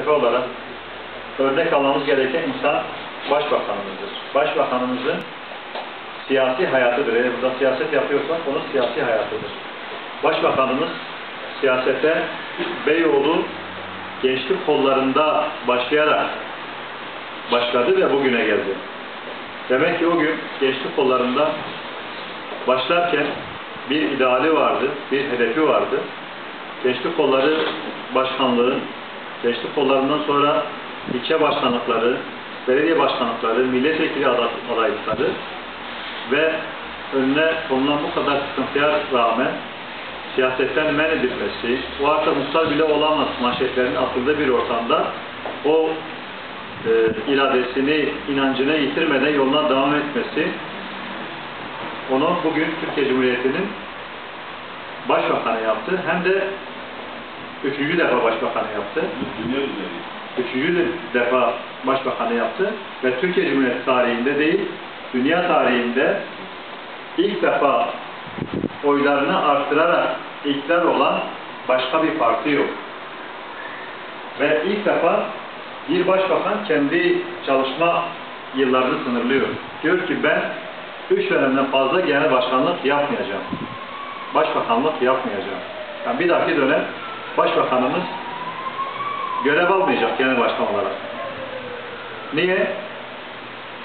Efe olarak örnek almamız gereken insan başbakanımızdır. Başbakanımızın siyasi hayatıdır. Eğer burada siyaset yapıyorsak onun siyasi hayatıdır. Başbakanımız siyasete Beyoğlu gençlik kollarında başlayarak başladı ve bugüne geldi. Demek ki o gün gençlik kollarında başlarken bir ideali vardı, bir hedefi vardı. Gençlik kolları başkanlığı, gençlik kollarından sonra ilçe başkanlıkları, belediye başkanlıkları, milletvekili aday- adaylıkları ve önüne konulan bu kadar sıkıntıya rağmen siyasetten men edilmesi, o artık muhtar bile olamaz manşetlerin atıldığı bir ortamda o e, iradesini, inancını yitirmeden yoluna devam etmesi onu bugün Türkiye Cumhuriyeti'nin başbakanı yaptı. Hem de üçüncü defa başbakanı yaptı. Dünya üzeri. Üçüncü defa başbakanı yaptı. Ve Türkiye Cumhuriyeti tarihinde değil, dünya tarihinde ilk defa oylarını arttırarak iktidar olan başka bir parti yok. Ve ilk defa bir başbakan kendi çalışma yıllarını sınırlıyor. Diyor ki ben üç dönemden fazla genel başkanlık yapmayacağım. Başbakanlık yapmayacağım. Yani bir dahaki dönem başbakanımız görev almayacak genel başkan olarak. Niye?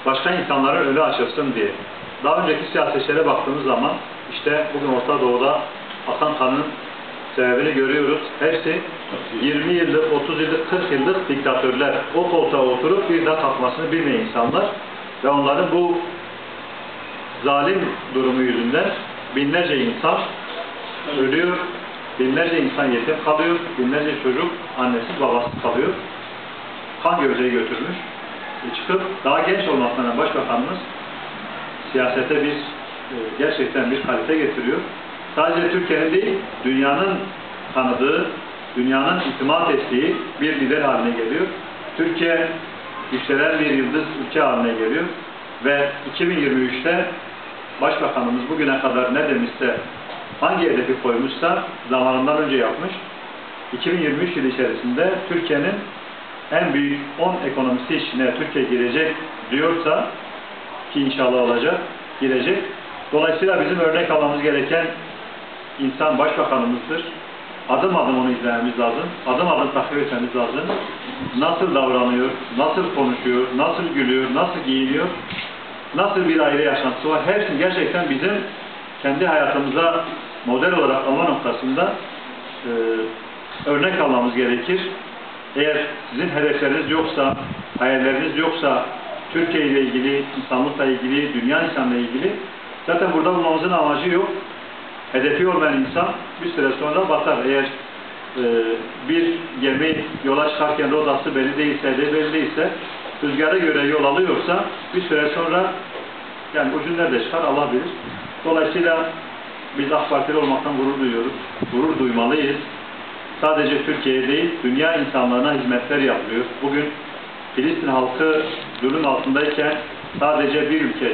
Başka insanların önü açılsın diye. Daha önceki siyasetçilere baktığımız zaman işte bugün Orta Doğu'da akan kanın sebebini görüyoruz. Hepsi 20 yıllık, 30 yıllık, 40 yıllık diktatörler. O koltuğa oturup bir daha kalkmasını bilmeyen insanlar ve onların bu zalim durumu yüzünden binlerce insan ölüyor, binlerce insan yetim kalıyor, binlerce çocuk annesiz babasız kalıyor. Kan gözleri götürmüş. E çıkıp daha genç olmasına başbakanımız siyasete bir e, gerçekten bir kalite getiriyor. Sadece Türkiye'nin değil, dünyanın tanıdığı, dünyanın itimat ettiği bir lider haline geliyor. Türkiye yükselen bir yıldız ülke haline geliyor ve 2023'te Başbakanımız bugüne kadar ne demişse, hangi hedefi koymuşsa zamanından önce yapmış. 2023 yıl içerisinde Türkiye'nin en büyük 10 ekonomisi içine Türkiye girecek diyorsa ki inşallah olacak, girecek. Dolayısıyla bizim örnek almamız gereken insan başbakanımızdır. Adım adım onu izlememiz lazım. Adım adım takip etmemiz lazım. Nasıl davranıyor, nasıl konuşuyor, nasıl gülüyor, nasıl giyiniyor, nasıl bir aile yaşantısı var. Hepsini gerçekten bizim kendi hayatımıza model olarak alma noktasında e, örnek almamız gerekir. Eğer sizin hedefleriniz yoksa, hayalleriniz yoksa, Türkiye ile ilgili, insanlıkla ilgili, dünya insanla ilgili zaten burada bulmamızın amacı yok. Hedefi olmayan insan bir süre sonra batar. Eğer e, bir gemi yola çıkarken rotası belli değilse, hedefi belli değilse, rüzgara göre yol alıyorsa bir süre sonra yani ucun nerede çıkar Allah bilir. Dolayısıyla biz AK Partili olmaktan gurur duyuyoruz. Gurur duymalıyız. Sadece Türkiye değil, dünya insanlarına hizmetler yapılıyor. Bugün Filistin halkı zulüm altındayken sadece bir ülke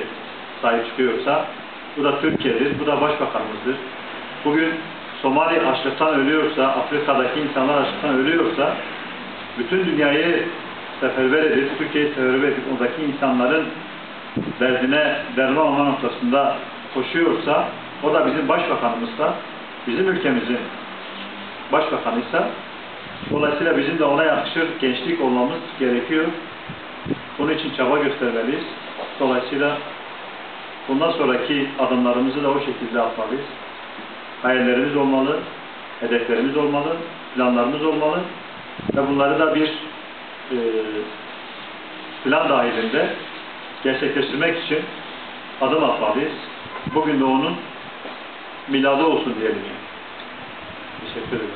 sahip çıkıyorsa bu da Türkiye'dir, bu da başbakanımızdır. Bugün Somali açlıktan ölüyorsa, Afrika'daki insanlar açlıktan ölüyorsa bütün dünyayı seferber edip, Türkiye'yi seferber edip oradaki insanların derdine derman olma noktasında koşuyorsa o da bizim başbakanımızsa, bizim ülkemizin başbakanıysa dolayısıyla bizim de ona yakışır gençlik olmamız gerekiyor. Bunun için çaba göstermeliyiz. Dolayısıyla bundan sonraki adımlarımızı da o şekilde atmalıyız. Hayallerimiz olmalı, hedeflerimiz olmalı, planlarımız olmalı ve bunları da bir e, plan dahilinde gerçekleştirmek için adım atmalıyız. Bugün de onun miladı olsun diyelim. Teşekkür ederim.